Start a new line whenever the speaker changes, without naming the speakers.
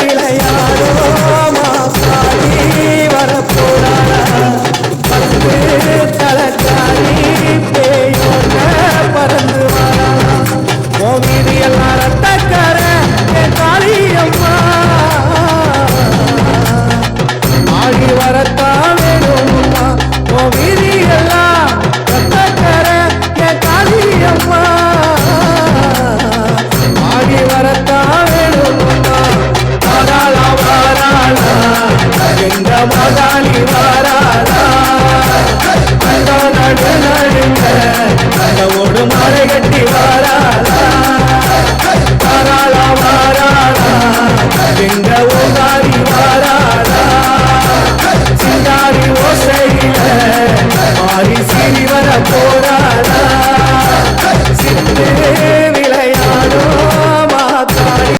விளையாடோ வரப்போறானா Happy birthday.